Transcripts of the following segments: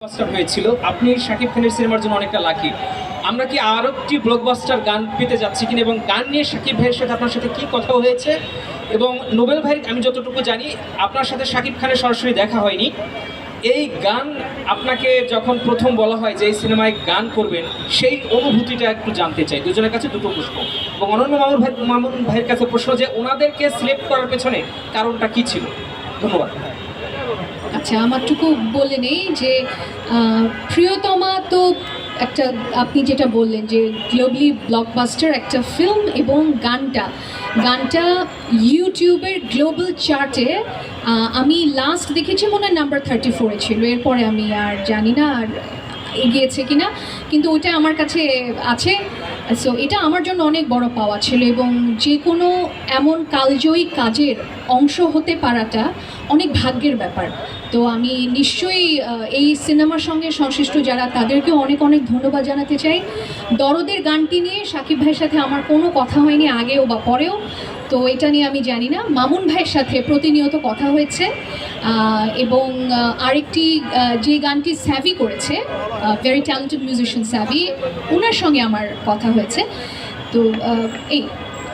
Blockbuster হয়েছিল। আপনি শাকিব খানের সিনেমার জন্য অনেকটা লাকি আমরা কি আরও একটি ব্লকবাস্টার গান পেতে যাচ্ছি কিনা এবং গান নিয়ে শাকিব ভাইয়ের সাথে আপনার সাথে কি কথা হয়েছে? এবং নোবেল ভাই আমি যতটুকু জানি, আপনার সাথে শাকিব খানের সরাসরি দেখা হয়নি। এই গান আপনাকে যখন প্রথম বলা হয় যে এই সিনেমায় গান করবেন, সেই অনুভূতিটা একটু জানতে চাই। দুজনের কাছে দুটো প্রশ্ন। এবং অনন্য মামুন ভাই মামুন ভাইয়ের কাছে প্রশ্ন যে, ওনাদেরকে সিলেক্ট করার পেছনে কারণটা কি ছিল? ধন্যবাদ। আচ্ছা আমারটুকু বলে নেই যে প্রিয়তমা তো একটা, আপনি যেটা বললেন যে গ্লোবালি ব্লকবাস্টার একটা ফিল্ম এবং গানটা। গানটা ইউটিউবের গ্লোবাল চার্টে আমি লাস্ট দেখেছি মনে হয় নাম্বার থার্টি ফোরে ছিল। এরপরে আমি আর জানি না আর এগিয়েছে কিনা, কিন্তু ওটা আমার কাছে আছে। সো এটা আমার জন্য অনেক বড় পাওয়া ছিল এবং যে কোনো এমন কালজয়ী কাজের অংশ হতে পারাটা অনেক ভাগ্যের ব্যাপার। তো আমি নিশ্চয়ই এই সিনেমার সঙ্গে সংশ্লিষ্ট যারা, তাদেরকেও অনেক অনেক ধন্যবাদ জানাতে চাই। দরদের গানটি নিয়ে সাকিব ভাইয়ের সাথে আমার কোনো কথা হয়নি আগেও বা পরেও। তো এটা নিয়ে আমি জানি না। মামুন ভাইয়ের সাথে প্রতিনিয়ত কথা হয়েছে। এবং আরেকটি যে গানটি স্যাভি করেছে ভেরি ট্যালেন্টেড মিউজিশিয়ান স্যাভি ওনার সঙ্গে আমার কথা হয়েছে। তো এই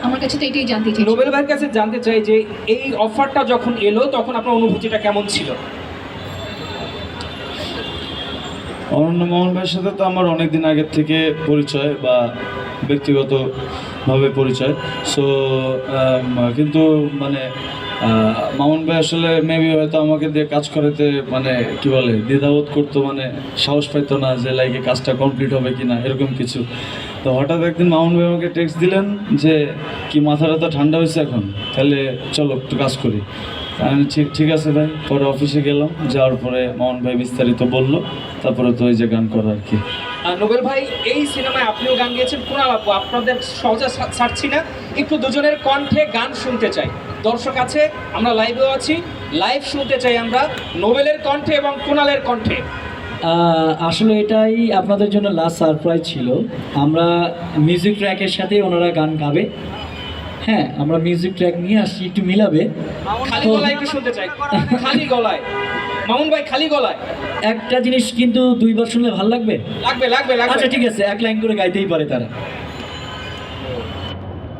আমার কাছে তো এটাই জানতে চাই নোবেল ভাইয়ের কাছে জানতে চাই যে এই অফারটা যখন এলো তখন আপনার অনুভূতিটা কেমন ছিল? অনন্য মোহন ভাইয়ের সাথে তো আমার অনেক দিন আগের থেকে পরিচয় বা ব্যক্তিগতভাবে পরিচয়। সো কিন্তু মানে মামুন ভাই আসলে মেবি হয়তো আমাকে দিয়ে কাজ করাতে মানে কি বলে, দ্বিধাবোধ করতো মানে সাহস পাইতো না যে লাইকে কাজটা কমপ্লিট হবে কি না এরকম কিছু। তো হঠাৎ একদিন মামুন ভাই আমাকে টেক্সট দিলেন যে, কি মাথাটা তো ঠান্ডা হয়েছে এখন? তাহলে চলো, একটু কাজ করি। আমি ঠিক ঠিক আছে ভাই। পরে অফিসে গেলাম, যাওয়ার পরে মামুন ভাই বিস্তারিত বলল, তারপরে তো ওই যে গান করা আর কি। নোবেল ভাই, এই সিনেমায় আপনিও গান গেয়েছেন কুণাল আপু আপনাদের সহজে ছাড়ছি না, একটু দুজনের কণ্ঠে গান শুনতে চাই। দর্শক আছে আমরা লাইভেও আছি। লাইভ শুনতে চাই আমরা নোবেলের কণ্ঠে এবং কুণালের কণ্ঠে। আসলে এটাই আপনাদের জন্য লাস্ট সারপ্রাইজ ছিল। আমরা মিউজিক ট্র্যাকের সাথে ওনারা গান গাবে। হ্যাঁ আমরা মিউজিক ট্র্যাক নিয়ে আসছি একটু মিলাবে। খালি গলায় একটু শুনতে চাই। খালি গলায়। মামুন ভাই খালি গলায়। একটা জিনিস কিন্তু দুইবার শুনলে ভালো লাগবে? লাগবে লাগবে লাগবে। আচ্ছা ঠিক আছে এক লাইন করে গাইতেই পারে তারা।